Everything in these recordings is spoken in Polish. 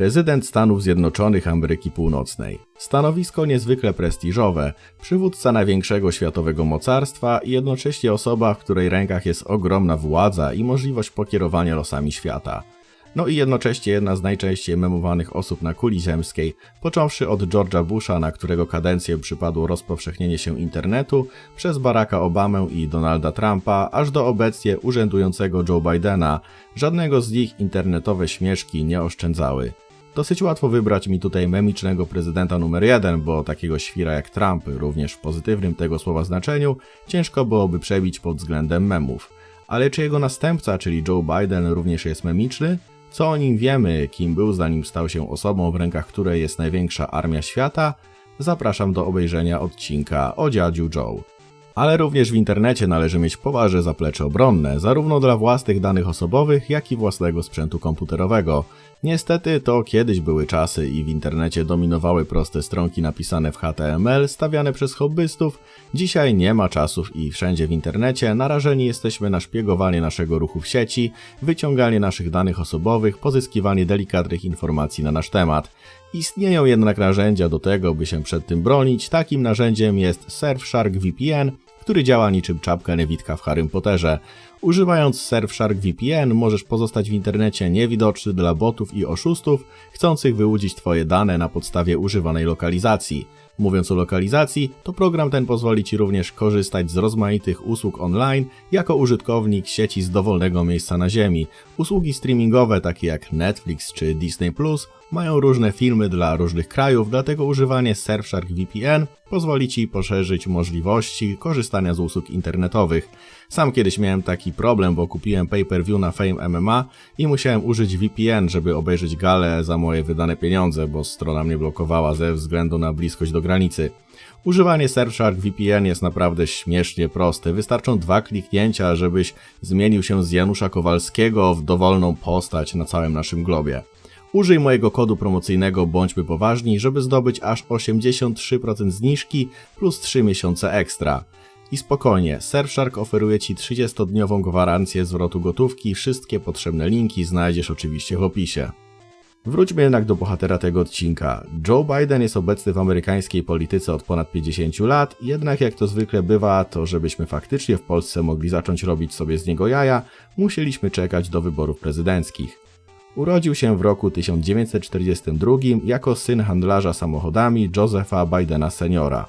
Prezydent Stanów Zjednoczonych Ameryki Północnej. Stanowisko niezwykle prestiżowe, przywódca największego światowego mocarstwa i jednocześnie osoba, w której rękach jest ogromna władza i możliwość pokierowania losami świata. No i jednocześnie jedna z najczęściej memowanych osób na kuli ziemskiej, począwszy od George'a Busha, na którego kadencję przypadło rozpowszechnienie się internetu, przez Baracka Obamę i Donalda Trumpa, aż do obecnie urzędującego Joe Bidena, żadnego z nich internetowe śmieszki nie oszczędzały. Dosyć łatwo wybrać mi tutaj memicznego prezydenta numer jeden, bo takiego świra jak Trump, również w pozytywnym tego słowa znaczeniu, ciężko byłoby przebić pod względem memów. Ale czy jego następca, czyli Joe Biden, również jest memiczny? Co o nim wiemy, kim był zanim stał się osobą, w rękach której jest największa armia świata? Zapraszam do obejrzenia odcinka o dziadziu Joe. Ale również w internecie należy mieć poważne zaplecze obronne, zarówno dla własnych danych osobowych, jak i własnego sprzętu komputerowego. Niestety to kiedyś były czasy i w internecie dominowały proste stronki napisane w HTML, stawiane przez hobbystów. Dzisiaj nie ma czasów i wszędzie w internecie narażeni jesteśmy na szpiegowanie naszego ruchu w sieci, wyciąganie naszych danych osobowych, pozyskiwanie delikatnych informacji na nasz temat. Istnieją jednak narzędzia do tego, by się przed tym bronić. Takim narzędziem jest Surfshark VPN, który działa niczym czapka Newitka w Harrym Potterze. Używając Surfshark VPN możesz pozostać w internecie niewidoczny dla botów i oszustów chcących wyłudzić Twoje dane na podstawie używanej lokalizacji. Mówiąc o lokalizacji, to program ten pozwoli Ci również korzystać z rozmaitych usług online jako użytkownik sieci z dowolnego miejsca na Ziemi. Usługi streamingowe takie jak Netflix czy Disney Plus mają różne filmy dla różnych krajów, dlatego używanie Surfshark VPN pozwoli Ci poszerzyć możliwości korzystania z usług internetowych. Sam kiedyś miałem taki problem, bo kupiłem pay-per-view na Fame MMA i musiałem użyć VPN, żeby obejrzeć galę za moje wydane pieniądze, bo strona mnie blokowała ze względu na bliskość do granicy. Używanie Surfshark VPN jest naprawdę śmiesznie proste. Wystarczą dwa kliknięcia, żebyś zmienił się z Janusza Kowalskiego w dowolną postać na całym naszym globie. Użyj mojego kodu promocyjnego Bądźmy Poważni, żeby zdobyć aż 83% zniżki plus 3 miesiące ekstra. I spokojnie, Surfshark oferuje Ci 30-dniową gwarancję zwrotu gotówki, wszystkie potrzebne linki znajdziesz oczywiście w opisie. Wróćmy jednak do bohatera tego odcinka. Joe Biden jest obecny w amerykańskiej polityce od ponad 50 lat, jednak jak to zwykle bywa, to żebyśmy faktycznie w Polsce mogli zacząć robić sobie z niego jaja, musieliśmy czekać do wyborów prezydenckich. Urodził się w roku 1942 jako syn handlarza samochodami Josepha Bidena seniora.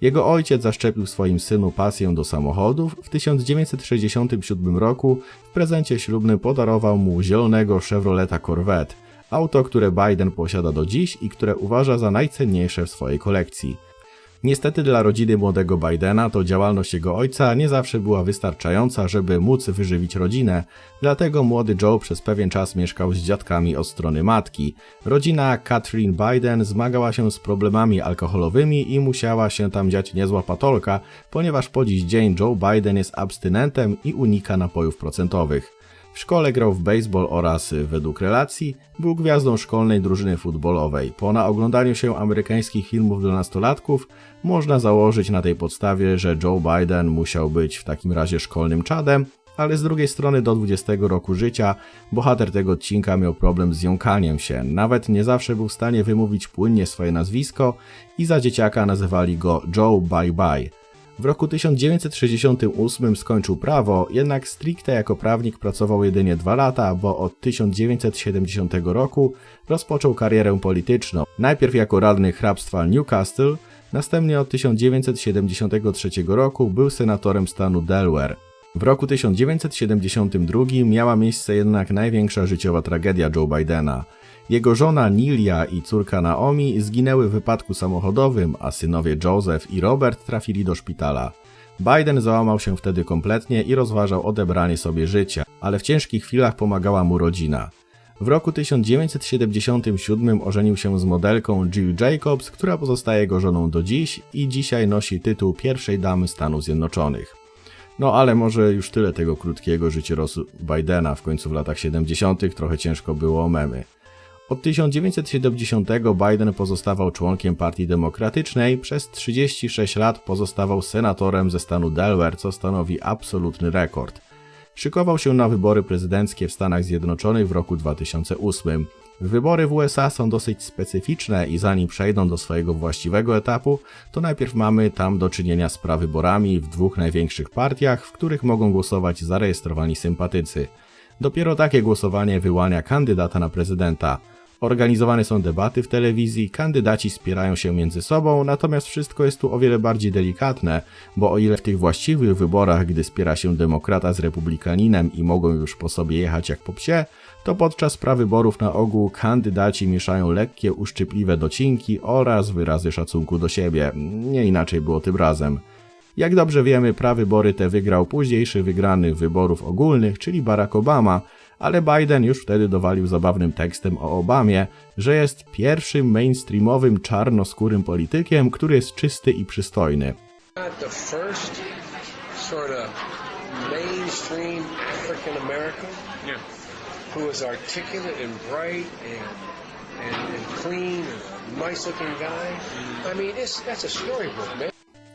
Jego ojciec zaszczepił swoim synu pasję do samochodów. W 1967 roku w prezencie ślubnym podarował mu zielonego Chevroleta Corvette, auto, które Biden posiada do dziś i które uważa za najcenniejsze w swojej kolekcji. Niestety dla rodziny młodego Bidena to działalność jego ojca nie zawsze była wystarczająca, żeby móc wyżywić rodzinę, dlatego młody Joe przez pewien czas mieszkał z dziadkami od strony matki. Rodzina Catherine Biden zmagała się z problemami alkoholowymi i musiała się tam dziać niezła patolka, ponieważ po dziś dzień Joe Biden jest abstynentem i unika napojów procentowych. W szkole grał w baseball oraz, według relacji, był gwiazdą szkolnej drużyny futbolowej. Po naoglądaniu się amerykańskich filmów dla nastolatków, można założyć na tej podstawie, że Joe Biden musiał być w takim razie szkolnym czadem, ale z drugiej strony do 20 roku życia bohater tego odcinka miał problem z jąkaniem się. Nawet nie zawsze był w stanie wymówić płynnie swoje nazwisko i za dzieciaka nazywali go Joe Bye Bye. W roku 1968 skończył prawo, jednak stricte jako prawnik pracował jedynie dwa lata, bo od 1970 roku rozpoczął karierę polityczną. Najpierw jako radny hrabstwa Newcastle, następnie od 1973 roku był senatorem stanu Delaware. W roku 1972 miała miejsce jednak największa życiowa tragedia Joe Bidena. Jego żona Nilia i córka Naomi zginęły w wypadku samochodowym, a synowie Joseph i Robert trafili do szpitala. Biden załamał się wtedy kompletnie i rozważał odebranie sobie życia, ale w ciężkich chwilach pomagała mu rodzina. W roku 1977 ożenił się z modelką Jill Jacobs, która pozostaje jego żoną do dziś i dzisiaj nosi tytuł pierwszej damy Stanów Zjednoczonych. No ale może już tyle tego krótkiego życiorysu Bidena, w końcu w latach 70. trochę ciężko było o memy. Od 1970 Biden pozostawał członkiem Partii Demokratycznej, przez 36 lat pozostawał senatorem ze stanu Delaware, co stanowi absolutny rekord. Szykował się na wybory prezydenckie w Stanach Zjednoczonych w roku 2008. Wybory w USA są dosyć specyficzne i zanim przejdą do swojego właściwego etapu, to najpierw mamy tam do czynienia z prawyborami w dwóch największych partiach, w których mogą głosować zarejestrowani sympatycy. Dopiero takie głosowanie wyłania kandydata na prezydenta. Organizowane są debaty w telewizji, kandydaci spierają się między sobą, natomiast wszystko jest tu o wiele bardziej delikatne, bo o ile w tych właściwych wyborach, gdy spiera się demokrata z republikaninem i mogą już po sobie jechać jak po psie, to podczas prawyborów na ogół kandydaci mieszają lekkie, uszczypliwe docinki oraz wyrazy szacunku do siebie. Nie inaczej było tym razem. Jak dobrze wiemy, prawybory te wygrał późniejszy wygrany wyborów ogólnych, czyli Barack Obama, ale Biden już wtedy dowalił zabawnym tekstem o Obamie, że jest pierwszym mainstreamowym czarnoskórym politykiem, który jest czysty i przystojny.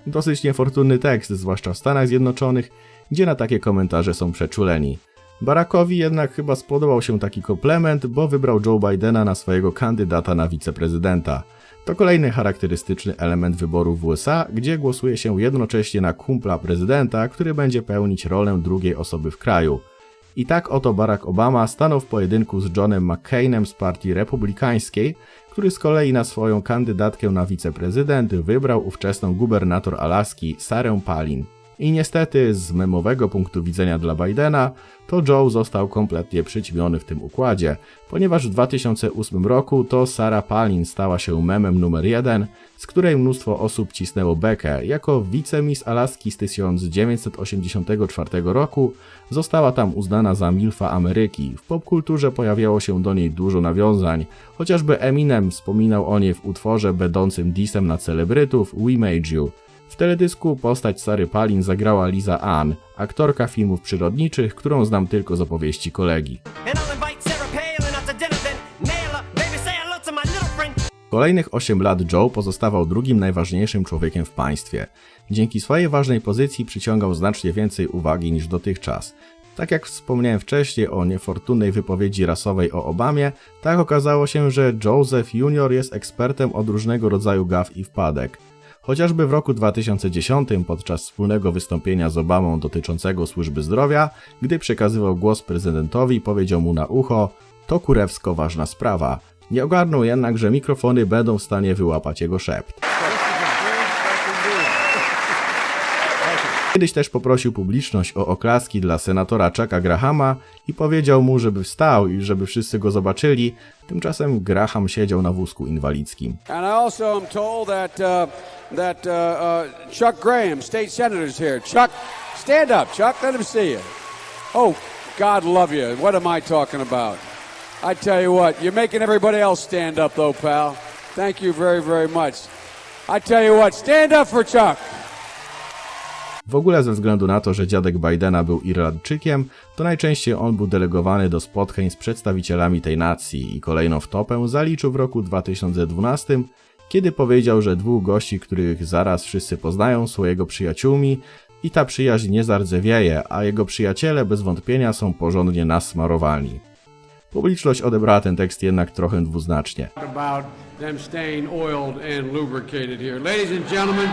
Dosyć niefortunny tekst, zwłaszcza w Stanach Zjednoczonych, gdzie na takie komentarze są przeczuleni. Barackowi jednak chyba spodobał się taki komplement, bo wybrał Joe Bidena na swojego kandydata na wiceprezydenta. To kolejny charakterystyczny element wyborów w USA, gdzie głosuje się jednocześnie na kumpla prezydenta, który będzie pełnić rolę drugiej osoby w kraju. I tak oto Barack Obama stanął w pojedynku z Johnem McCainem z partii republikańskiej, który z kolei na swoją kandydatkę na wiceprezydent wybrał ówczesną gubernator Alaski Sarę Palin. I niestety z memowego punktu widzenia dla Bidena, to Joe został kompletnie przyćmiony w tym układzie, ponieważ w 2008 roku to Sarah Palin stała się memem numer jeden, z której mnóstwo osób cisnęło bekę. Jako wicemis Alaski z 1984 roku została tam uznana za milfa Ameryki. W popkulturze pojawiało się do niej dużo nawiązań, chociażby Eminem wspominał o niej w utworze będącym disem na celebrytów We Made You. W teledysku postać Sary Palin zagrała Liza Ann, aktorka filmów przyrodniczych, którą znam tylko z opowieści kolegi. Kolejnych 8 lat Joe pozostawał drugim najważniejszym człowiekiem w państwie. Dzięki swojej ważnej pozycji przyciągał znacznie więcej uwagi niż dotychczas. Tak jak wspomniałem wcześniej o niefortunnej wypowiedzi rasowej o Obamie, tak okazało się, że Joseph Jr. jest ekspertem od różnego rodzaju gaf i wpadek. Chociażby w roku 2010 podczas wspólnego wystąpienia z Obamą dotyczącego służby zdrowia, gdy przekazywał głos prezydentowi, powiedział mu na ucho: To kurewsko ważna sprawa. Nie ogarnął jednak, że mikrofony będą w stanie wyłapać jego szept. Kiedyś też poprosił publiczność o oklaski dla senatora Chucka Grahama i powiedział mu, żeby wstał i żeby wszyscy go zobaczyli. Tymczasem Graham siedział na wózku inwalidzkim. And I also am told that uh, that uh, uh, Chuck Graham, state senator, is here. Chuck, stand up. Chuck, let him see you. Oh, God love you. What am I talking about? I tell you what, you're making everybody else stand up, though, pal. Thank you very, very much. I tell you what, stand up for Chuck. W ogóle ze względu na to, że dziadek Bidena był Irlandczykiem, to najczęściej on był delegowany do spotkań z przedstawicielami tej nacji i kolejną wtopę zaliczył w roku 2012, kiedy powiedział, że dwóch gości, których zaraz wszyscy poznają, są jego przyjaciółmi i ta przyjaźń nie zardzewieje, a jego przyjaciele bez wątpienia są porządnie nasmarowani. Publiczność odebrała ten tekst jednak trochę dwuznacznie. About them staying oiled and lubricated here. Ladies and gentlemen,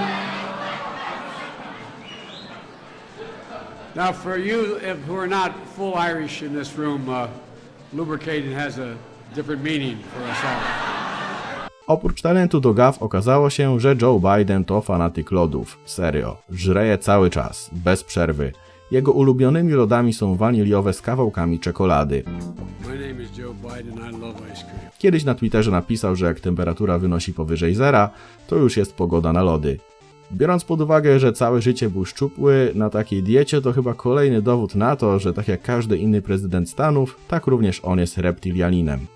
now for you if who are not full Irish in this room, uh, lubricating has a different meaning for us all. Oprócz talentu do gaw okazało się, że Joe Biden to fanatyk lodów. Serio. Żre je cały czas, bez przerwy. Jego ulubionymi lodami są waniliowe z kawałkami czekolady. Kiedyś na Twitterze napisał, że jak temperatura wynosi powyżej zera, to już jest pogoda na lody. Biorąc pod uwagę, że całe życie był szczupły, na takiej diecie to chyba kolejny dowód na to, że tak jak każdy inny prezydent Stanów, tak również on jest reptilianinem.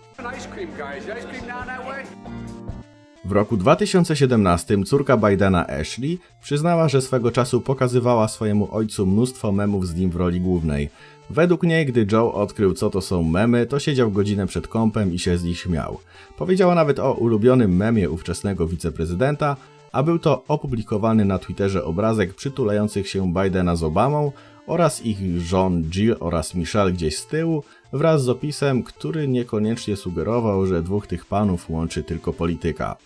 W roku 2017 córka Bidena Ashley przyznała, że swego czasu pokazywała swojemu ojcu mnóstwo memów z nim w roli głównej. Według niej, gdy Joe odkrył co to są memy, to siedział godzinę przed kąpem i się z nich śmiał. Powiedziała nawet o ulubionym memie ówczesnego wiceprezydenta, a był to opublikowany na Twitterze obrazek przytulających się Bidena z Obamą oraz ich żon Jill oraz Michelle gdzieś z tyłu, wraz z opisem, który niekoniecznie sugerował, że dwóch tych panów łączy tylko polityka.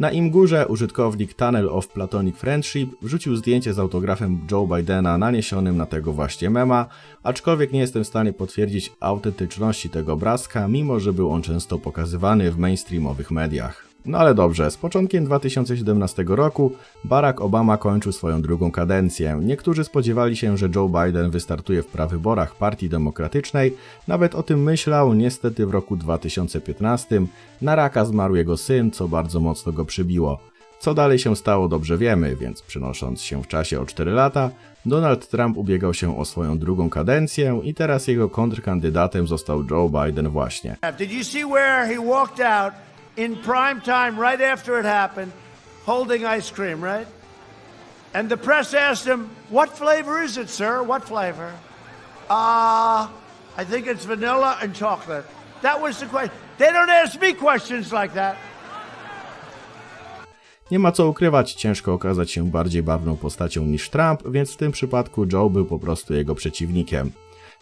Na im górze użytkownik Tunnel of Platonic Friendship wrzucił zdjęcie z autografem Joe Bidena naniesionym na tego właśnie mema, aczkolwiek nie jestem w stanie potwierdzić autentyczności tego obrazka, mimo że był on często pokazywany w mainstreamowych mediach. No ale dobrze, z początkiem 2017 roku Barack Obama kończył swoją drugą kadencję. Niektórzy spodziewali się, że Joe Biden wystartuje w prawyborach Partii Demokratycznej, nawet o tym myślał, niestety w roku 2015 na raka zmarł jego syn, co bardzo mocno go przybiło. Co dalej się stało dobrze wiemy, więc przenosząc się w czasie o 4 lata, Donald Trump ubiegał się o swoją drugą kadencję i teraz jego kontrkandydatem został Joe Biden właśnie. Did you see where he walked out in prime time right after it happened, holding ice cream, right? And the press asked him, What flavor is it, sir? What flavor? Uh, I think it's vanilla and chocolate. That was the question. They don't ask me questions like that. Nie ma co ukrywać, ciężko okazać się bardziej barwną postacią niż Trump, więc w tym przypadku Joe był po prostu jego przeciwnikiem.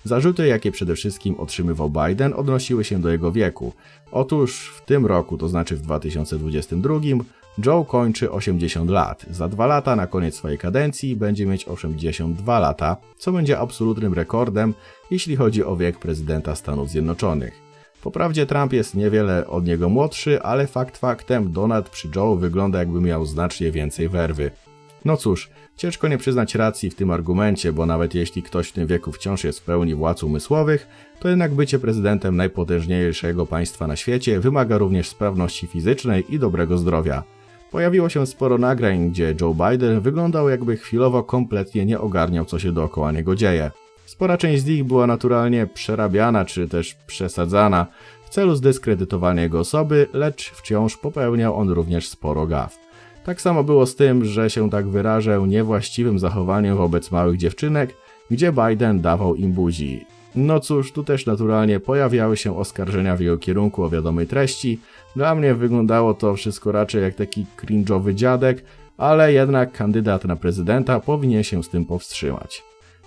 Zarzuty, jakie przede wszystkim otrzymywał Biden, odnosiły się do jego wieku. Otóż w tym roku, to znaczy w 2022, Joe kończy 80 lat. Za dwa lata na koniec swojej kadencji będzie mieć 82 lata, co będzie absolutnym rekordem, jeśli chodzi o wiek prezydenta Stanów Zjednoczonych. Poprawdzie Trump jest niewiele od niego młodszy, ale fakt faktem Donald przy Joe wygląda jakby miał znacznie więcej werwy. No cóż, ciężko nie przyznać racji w tym argumencie, bo nawet jeśli ktoś w tym wieku wciąż jest w pełni władz umysłowych, to jednak bycie prezydentem najpotężniejszego państwa na świecie wymaga również sprawności fizycznej i dobrego zdrowia. Pojawiło się sporo nagrań, gdzie Joe Biden wyglądał jakby chwilowo kompletnie nie ogarniał co się dookoła niego dzieje. Spora część z nich była naturalnie przerabiana czy też przesadzana w celu zdyskredytowania jego osoby, lecz wciąż popełniał on również sporo gaf. Tak samo było z tym, że się tak wyrażę, niewłaściwym zachowaniem wobec małych dziewczynek, gdzie Biden dawał im buzi. No cóż, tu też naturalnie pojawiały się oskarżenia w jego kierunku o wiadomej treści. Dla mnie wyglądało to wszystko raczej jak taki cringe'owy dziadek, ale jednak kandydat na prezydenta powinien się z tym powstrzymać.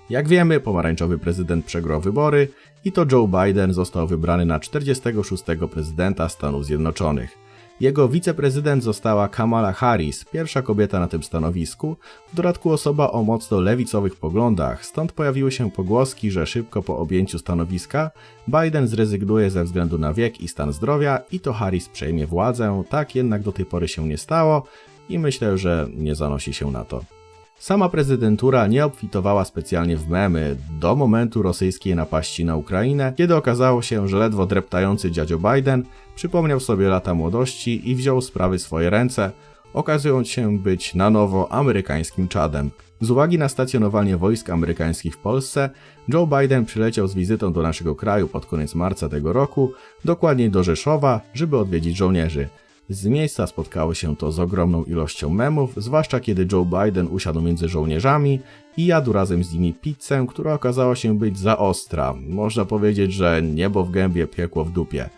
Jak wiemy, pomarańczowy prezydent przegrał wybory i to Joe Biden został wybrany na 46. prezydenta Stanów Zjednoczonych. Jego wiceprezydent została Kamala Harris, pierwsza kobieta na tym stanowisku, w dodatku osoba o mocno lewicowych poglądach, stąd pojawiły się pogłoski, że szybko po objęciu stanowiska Biden zrezygnuje ze względu na wiek i stan zdrowia i to Harris przejmie władzę, tak jednak do tej pory się nie stało i myślę, że nie zanosi się na to. Sama prezydentura nie obfitowała specjalnie w memy do momentu rosyjskiej napaści na Ukrainę, kiedy okazało się, że ledwo dreptający dziadzio Biden przypomniał sobie lata młodości i wziął sprawy w swoje ręce, okazując się być na nowo amerykańskim czadem. Z uwagi na stacjonowanie wojsk amerykańskich w Polsce, Joe Biden przyleciał z wizytą do naszego kraju pod koniec marca tego roku, dokładniej do Rzeszowa, żeby odwiedzić żołnierzy. Z miejsca spotkało się to z ogromną ilością memów, zwłaszcza kiedy Joe Biden usiadł między żołnierzami i jadł razem z nimi pizzę, która okazała się być za ostra. Można powiedzieć, że niebo w gębie, piekło w dupie.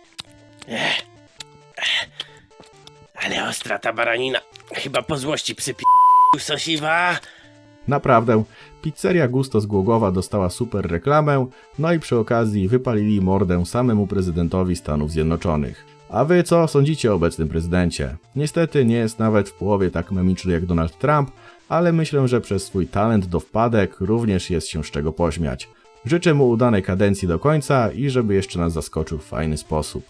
Ale ostra ta baranina. Chyba po złości przypi... sosiwa. Naprawdę, pizzeria Gusto z Głogowa dostała super reklamę, no i przy okazji wypalili mordę samemu prezydentowi Stanów Zjednoczonych. A wy co sądzicie o obecnym prezydencie? Niestety nie jest nawet w połowie tak memiczny jak Donald Trump, ale myślę, że przez swój talent do wpadek również jest się z czego pośmiać. Życzę mu udanej kadencji do końca i żeby jeszcze nas zaskoczył w fajny sposób.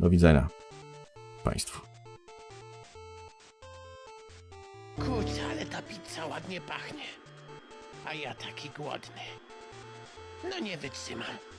Do widzenia Państwu. Kurczę, ale ta pizza ładnie pachnie. A ja taki głodny. No nie wytrzymam.